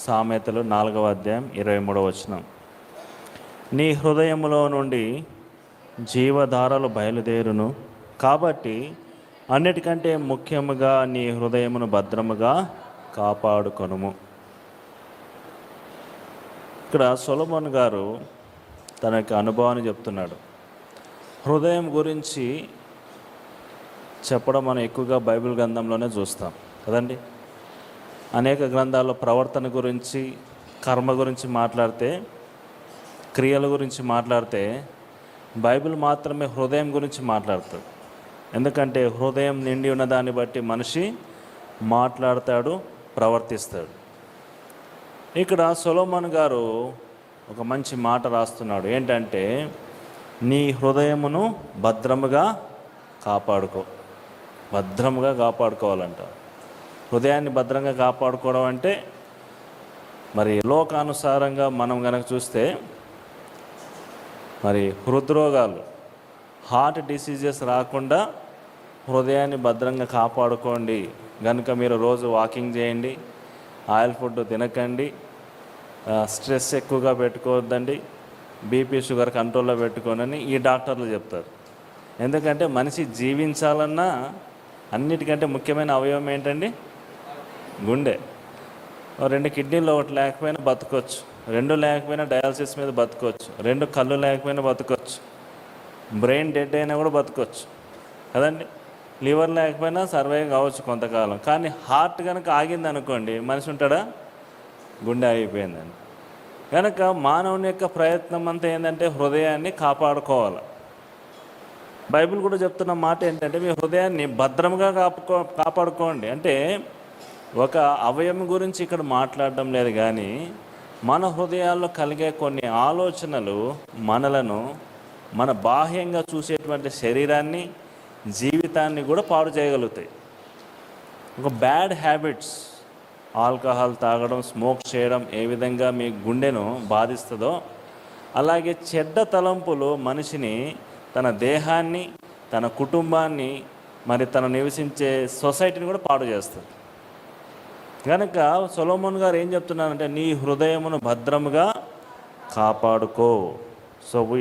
సామెతలు నాలుగవ అధ్యాయం ఇరవై మూడవ వచనం. నీ హృదయములో నుండి జీవధారలు బయలుదేరును. కాబట్టి అన్నిటికంటే ముఖ్యముగా నీ హృదయమును భద్రముగా కాపాడుకొనుము. ఇక్కడ సొలమోన్ గారు తన యొక్క అనుభవాన్ని చెప్తున్నాడు. హృదయం గురించి చెప్పడం మనం ఎక్కువగా బైబిల్ గ్రంథంలోనే చూస్తాం. కదండి? అనేక గ్రంథాల్లో ప్రవర్తన గురించి కర్మ గురించి మాట్లాడితే క్రియల గురించి మాట్లాడితే బైబిల్ మాత్రమే హృదయం గురించి మాట్లాడుతుంది. ఎందుకంటే హృదయం నిండి ఉన్న దాన్ని బట్టి మనిషి మాట్లాడతాడు ప్రవర్తిస్తాడు. ఇక్కడ సొలోమన్ గారు ఒక మంచి మాట రాస్తున్నాడు. ఏంటంటే నీ హృదయమును భద్రముగా కాపాడుకో. భద్రముగా కాపాడుకోవాలంట. హృదయాన్ని భద్రంగా కాపాడుకోవడం అంటే మరి లోకానుసారంగా మనం కనుక చూస్తే మరి హృద్రోగాలు హార్ట్ డిసీజెస్ రాకుండా హృదయాన్ని భద్రంగా కాపాడుకోండి. కనుక మీరు రోజు వాకింగ్ చేయండి ఆయిల్ ఫుడ్ తినకండి స్ట్రెస్ ఎక్కువగా పెట్టుకోవద్దండి బీపీ షుగర్ కంట్రోల్లో పెట్టుకోనని ఈ డాక్టర్లు చెప్తారు. ఎందుకంటే మనిషి జీవించాలన్నా అన్నిటికంటే ముఖ్యమైన అవయవం ఏంటండి? గుండె. ఓ రెండు కిడ్నీలు ఒకటి లేకపోయినా బతకొచ్చు. రెండు లేకపోయినా డయాలసిస్ మీద బతకొచ్చు. రెండు కళ్ళు లేకపోయినా బతకొచ్చు. బ్రెయిన్ డెడ్ అయినా కూడా బతకొచ్చు. కదండి? లివర్ లేకపోయినా సర్వైవ్ కావచ్చు కొంతకాలం. కానీ హార్ట్ కనుక ఆగింది అనుకోండి మనిషి ఉంటాడా? గుండె ఆగిపోయిందండి. కనుక మానవుని యొక్క ప్రయత్నం అంతా ఏంటంటే హృదయాన్ని కాపాడుకోవాలి. బైబిల్ కూడా చెప్తున్న మాట ఏంటంటే మీ హృదయాన్ని భద్రంగా కాపుకో కాపాడుకోండి. అంటే ఒక అవయవం గురించి ఇక్కడ మాట్లాడడం లేదు కానీ మన హృదయాల్లో కలిగే కొన్ని ఆలోచనలు మనలను మన బాహ్యంగా చూసేటువంటి శరీరాన్ని జీవితాన్ని కూడా పాడు చేయగలుగుతాయి. ఒక బ్యాడ్ హ్యాబిట్స్ ఆల్కహాల్ తాగడం స్మోక్ చేయడం ఏ విధంగా మీ గుండెను బాధిస్తుందో అలాగే చెడ్డ తలంపులు మనిషిని తన దేహాన్ని తన కుటుంబాన్ని మరి తను నివసించే సొసైటీని కూడా పాడు చేస్తుంది. కనుక సొలోమోన్ గారు ఏం చెప్తున్నారంటే నీ హృదయమును భద్రముగా కాపాడుకో. So we